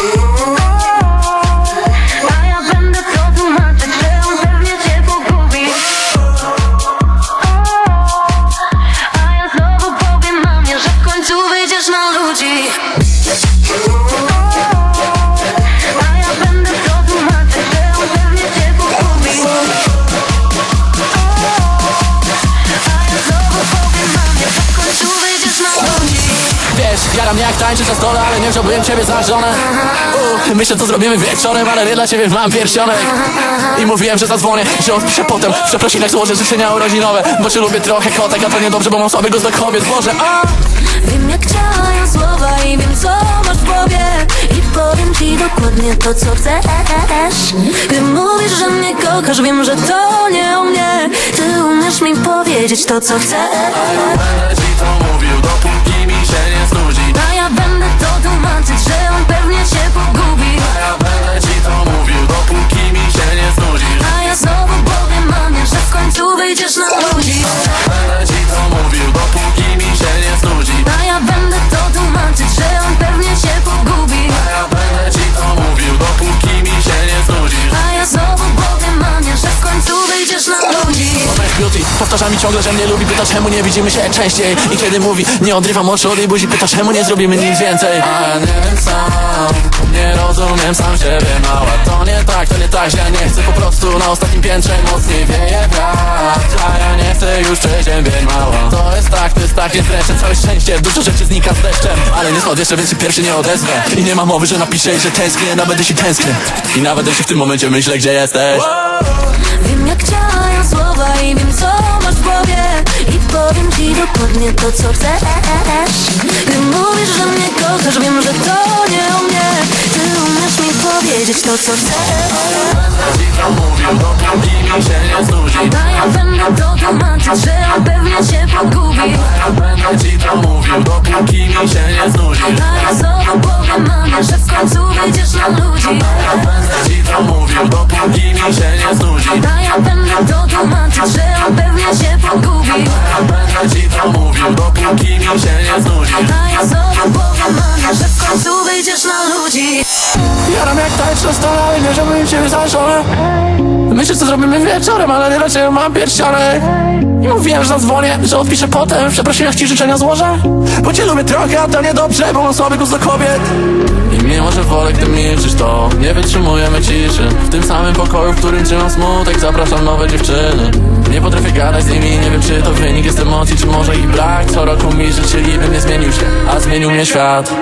Uh -huh. Wiesz, jaram jak tańczysz na stole, ale nie wziąłbym ciebie za żonę. U, Myślę co zrobimy wieczorem, ale nie dla ciebie mam pierścionek. I mówiłem, że zadzwonię, że odpiszę potem W przeprosinach złożę życzenia urodzinowe. Bo cię lubię trochę kotek, a to niedobrze, bo mam słabego do kobiet. Boże, Wiem jak działają słowa i wiem co masz w głowie. I powiem ci dokładnie to co chcesz. Gdy mówisz, że mnie kochasz, wiem, że to nie o mnie. Ty umiesz mi powiedzieć to co chcesz beauty. Powtarza mi ciągle, że mnie lubi Pyta czemu nie widzimy się częściej. I kiedy mówi, nie odrywam oczu od jej buzi Pyta czemu nie zrobimy nic więcej. A nie wiem sam, nie rozumiem sam siebie. Mała, to nie tak, to nie tak, że nie chcę Po prostu na ostatnim piętrze mocniej wieje wiatr A ja nie chcę już przeziębień mała. To jest tak, to jest tak, jest wreszcie całe szczęście. Dużo rzeczy znika z deszczem Ale nie spadł jeszcze, więc się pierwszy nie odezwę. I nie ma mowy, że napiszę jej, że tęsknię Nawet jeśli tęsknię. I nawet jeśli w tym momencie myślę, gdzie jesteś. Wiem jak działają słowa i wiem co masz w głowie. I powiem ci dokładnie to co chcesz. Gdy mówisz, że mnie kochasz, wiem, że to nie o mnie. Ty umiesz mi powiedzieć to co chcesz? Będę ci to mówił, dopóki mi się nie znudzi A ja będę to tłumaczyć, że on pewnie cię pogubi. Ja będę ci to mówił, dopóki mi się nie znudzi A znowu powiem mamie, że w końcu wyjdziesz na ludzi Ja będę ci to mówił, dopóki mi się nie znudzi A ja będę to tłumaczyć, że on cię mi się nie znudzi A ja powiem mamie, że w końcu wyjdziesz na ludzi. Jaram jak tańcz na stole, ale nie żebym ciebie za żonę Myślę co zrobimy wieczorem, ale nie raczej mam pierścionek I mówiłem, że zadzwonię, że odpiszę potem W przeprosinach ci życzenia złożę. Bo cię lubię trochę, a to niedobrze, bo mam słaby gust do kobiet. I mimo, że wolę, gdy milczysz, to nie wytrzymujemy ciszy. W tym samym pokoju, w którym trzymam smutek, zapraszam nowe dziewczyny Nie potrafię gadać z nimi, nie wiem czy to wynik jest emocji, czy może ich brak. Co roku mi życzyli, bym nie zmienił się, a zmienił mnie świat